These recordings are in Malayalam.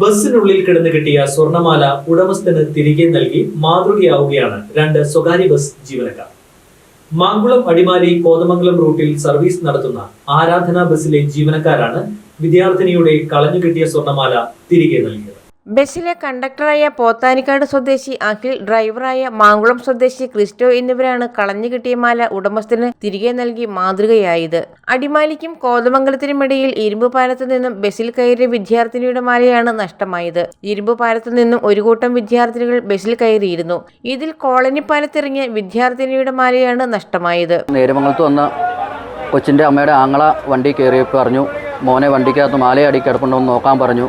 ബസ്സിനുള്ളിൽ കിടന്നു കിട്ടിയ സ്വർണമാല ഉടമസ്ഥന് തിരികെ നൽകി മാതൃകയാവുകയാണ് രണ്ട് സ്വകാര്യ ബസ് ജീവനക്കാർ. മാങ്കുളം അടിമാലി കോതമംഗലം റൂട്ടിൽ സർവീസ് നടത്തുന്ന ആരാധന ബസ്സിലെ ജീവനക്കാരാണ് വിദ്യാർത്ഥിനിയുടെ കളഞ്ഞു കിട്ടിയ സ്വർണമാല തിരികെ നൽകിയത്. ബസ്സിലെ കണ്ടക്ടറായ പോത്താനിക്കാട് സ്വദേശി അഖിൽ ഡ്രൈവറായ മാങ്കുളം സ്വദേശി ക്രിസ്റ്റോ എന്നിവരാണ് കളഞ്ഞു കിട്ടിയ മാല ഉടമസ്ഥന് തിരികെ നൽകി മാതൃകയായത്. അടിമാലിക്കും കോതമംഗലത്തിനുമിടയിൽ ഇരുമ്പ് പാലത്തു നിന്നും ബസ്സിൽ കയറിയ വിദ്യാർത്ഥിനിയുടെ മാലയാണ് നഷ്ടമായത്. ഇരുമ്പ് പാലത്തു നിന്നും ഒരു കൂട്ടം വിദ്യാർത്ഥിനികൾ ബസ്സിൽ കയറിയിരുന്നു. ഇതിൽ കോളനി പാലത്തിറങ്ങിയ വിദ്യാർത്ഥിനിയുടെ മാലയാണ് നഷ്ടമായത്. നേരമംഗലത്ത് വന്ന അമ്മയുടെ ആങ്ങള വണ്ടി കയറിയപ്പോൾ പറഞ്ഞു മോനെ വണ്ടിക്കകത്ത് മാലയടി കിടപ്പുണ്ടോ നോക്കാൻ പറഞ്ഞു.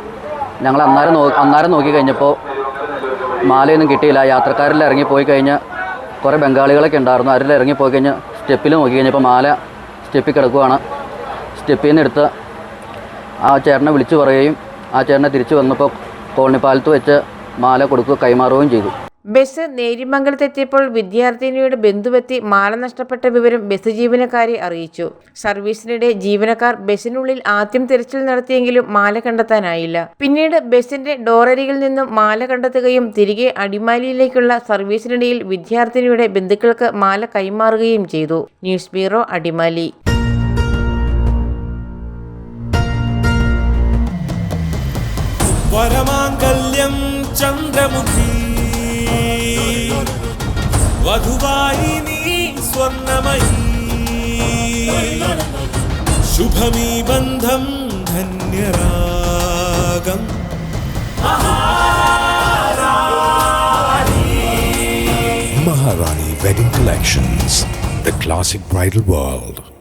ഞങ്ങൾ അന്നേരം നോ അന്നേരം നോക്കി കഴിഞ്ഞപ്പോൾ മാലയൊന്നും കിട്ടിയില്ല. യാത്രക്കാരിൽ ഇറങ്ങിപ്പോയി കഴിഞ്ഞാൽ കുറേ ബംഗാളികളൊക്കെ ഉണ്ടായിരുന്നു. അവരിൽ ഇറങ്ങിപ്പോയി കഴിഞ്ഞാൽ സ്റ്റെപ്പിൽ നോക്കി കഴിഞ്ഞപ്പോൾ മാല സ്റ്റെപ്പിൽ കിടക്കുവാണ്. സ്റ്റെപ്പിൽ നിന്ന് എടുത്ത് ആ ചേട്ടനെ വിളിച്ചു പറയുകയും ആ ചേട്ടനെ തിരിച്ചു വന്നപ്പോൾ കോളനിപ്പാലത്ത് വെച്ച് മാല കൊടുക്കുക കൈമാറുകയും ചെയ്തു. ബസ് നേരിമംഗലത്തെത്തിയപ്പോൾ വിദ്യാർത്ഥിനിയുടെ ബന്ധുവെത്തി മാല നഷ്ടപ്പെട്ട വിവരം ബസ് ജീവനക്കാരെ അറിയിച്ചു. സർവീസിനിടെ ജീവനക്കാർ ബസ്സിനുള്ളിൽ ആദ്യം തിരച്ചിൽ നടത്തിയെങ്കിലും മാല കണ്ടെത്താനായില്ല. പിന്നീട് ബസിന്റെ ഡോറരികിൽ നിന്നും മാല കണ്ടെത്തുകയും തിരികെ അടിമാലിയിലേക്കുള്ള സർവീസിനിടയിൽ വിദ്യാർത്ഥിനിയുടെ ബന്ധുക്കൾക്ക് മാല കൈമാറുകയും ചെയ്തു. News bureau Adimali. ചന്ദ്രമുഖി. వధువాయిని స్వర్ణమయీ శుభమీ బంధం ధన్యరాగం Maharani Wedding Collections, the classic bridal world.